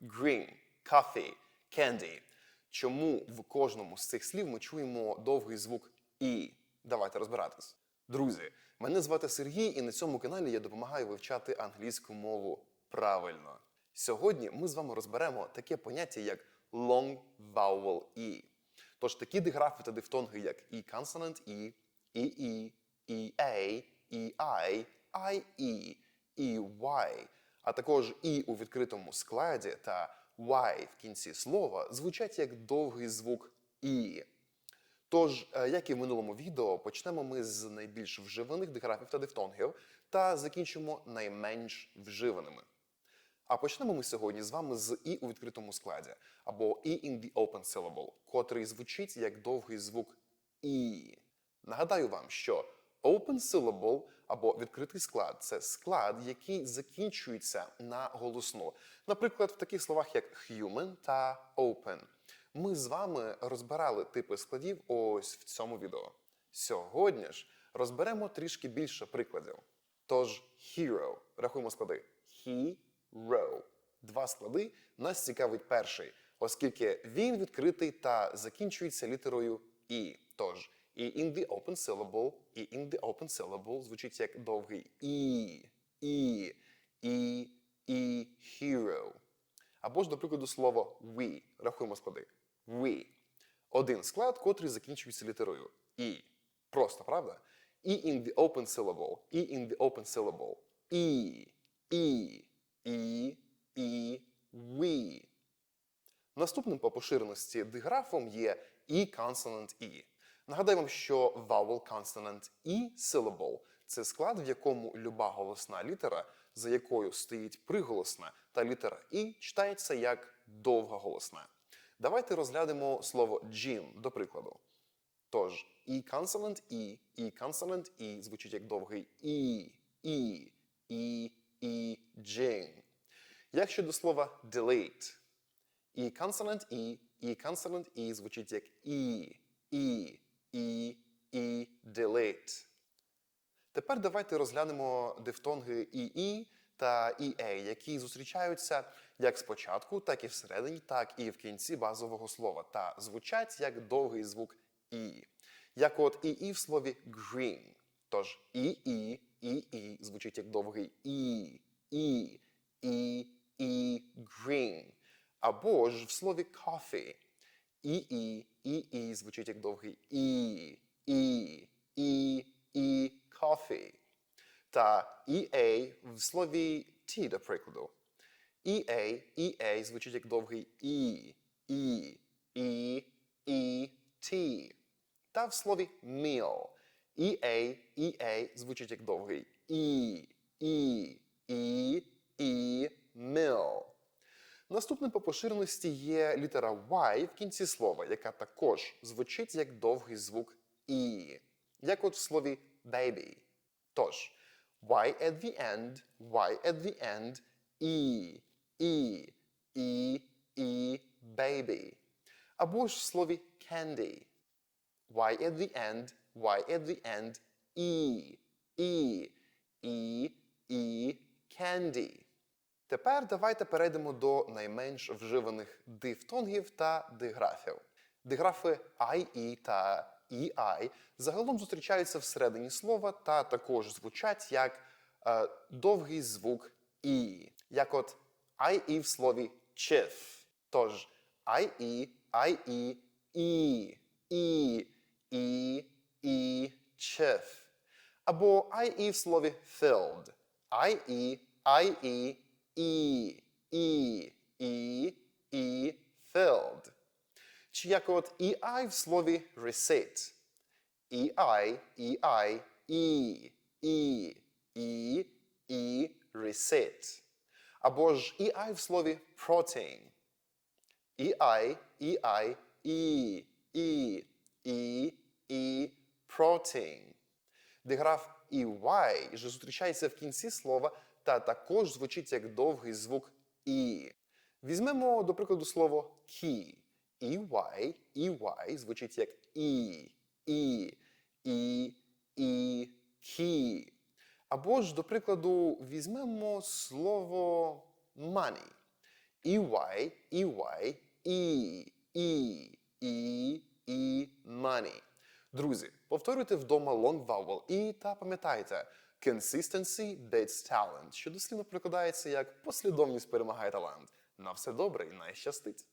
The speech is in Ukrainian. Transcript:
green, coffee, candy. Чому в кожному з цих слів ми чуємо довгий звук і? Давайте розбиратись. Друзі, мене звати Сергій, і на цьому каналі я допомагаю вивчати англійську мову правильно. Сьогодні ми з вами розберемо таке поняття, як long vowel E. Тож такі диграфи та дифтонги, як E consonant E, EE, EA, EI, IE, EY, а також І у відкритому складі та Y в кінці слова звучать як довгий звук І. Тож, е, як і в минулому відео, почнемо ми з найбільш вживаних диграфів та дифтонгів та закінчимо найменш вживаними. А почнемо ми сьогодні з вами з і у відкритому складі, або і in the open syllable, котрий звучить як довгий звук і. Нагадаю вам, що open syllable або відкритий склад це склад, який закінчується на голосну. Наприклад, в таких словах як human та open. Ми з вами розбирали типи складів ось в цьому відео. Сьогодні ж розберемо трішки більше прикладів. Тож, hero. Рахуємо склади. Hero. Два склади. Нас цікавить перший, оскільки він відкритий та закінчується літерою І. Тож, і in the open syllable, і in the open syllable звучить як довгий І. І. І. І. Hero. Або ж, до прикладу, слово we. Рахуємо склади. We. Один склад, котрий закінчується літерою І. Просто, правда? І in the open syllable. І in the open syllable. І. І. І. І. We. Наступним по поширеності диграфом є і consonant і. Нагадаю вам, що vowel consonant і syllable – це склад, в якому люба голосна літера, за якою стоїть приголосна, та літера і читається як довга голосна. Давайте розглянемо слово gym, до прикладу. Тож, і consonant і, і consonant і звучить як довгий і, і, і, і, gym. Як щодо слова delete? І consonant і, і consonant і звучить як і, і, і, і, delete. Тепер давайте розглянемо дифтонги ІІ та ІЕ, які зустрічаються як спочатку, так і всередині, так і в кінці базового слова, та звучать як довгий звук І. Як от ІІ в слові green. Тож ІІ, ІІ звучить як довгий І, І, І, І, green. Або ж в слові coffee. ІІ, ІІ звучить як довгий І, І, І, І, coffee. Та EA в слові tea, до прикладу. EA, EA звучить як довгий І, І, І, І, tea. Та в слові meal. EA, EA звучить як довгий І, І, І, І, meal. Наступним по поширеності є літера Y в кінці слова, яка також звучить як довгий звук І, як от в слові baby. Тож, Y at the end, Y at the end, E, E, E, E, baby. Або ж в слові candy. Y at the end, Y at the end, E, E, E, E, candy. Тепер давайте перейдемо до найменш вживаних дифтонгів та диграфів. Диграфи IE та EI загалом зустрічаються всередині слова та також звучать як е, довгий звук І, як от IE в слові chief. Тож IE, IE, E, E, E, E, chief. Або IE в слові filled. IE, IE, E, E, E, E, filled. Чи як от EI в слові receipt. EI, EI, E, E, E, E, receipt. Або ж EI в слові protein. EI, EI, E, E, E, E, protein. Диграф EY же зустрічається в кінці слова та також звучить як довгий звук І. Візьмемо, до прикладу, слово key. EY, EY звучить як І, І, І, І, key. Або ж, до прикладу, візьмемо слово money. EY, EY, E, E, E, money. Друзі, повторюйте вдома long vowel і та пам'ятайте, consistency beats talent, що дослівно прикладається як послідовність перемагає талант. На все добре і най щастить!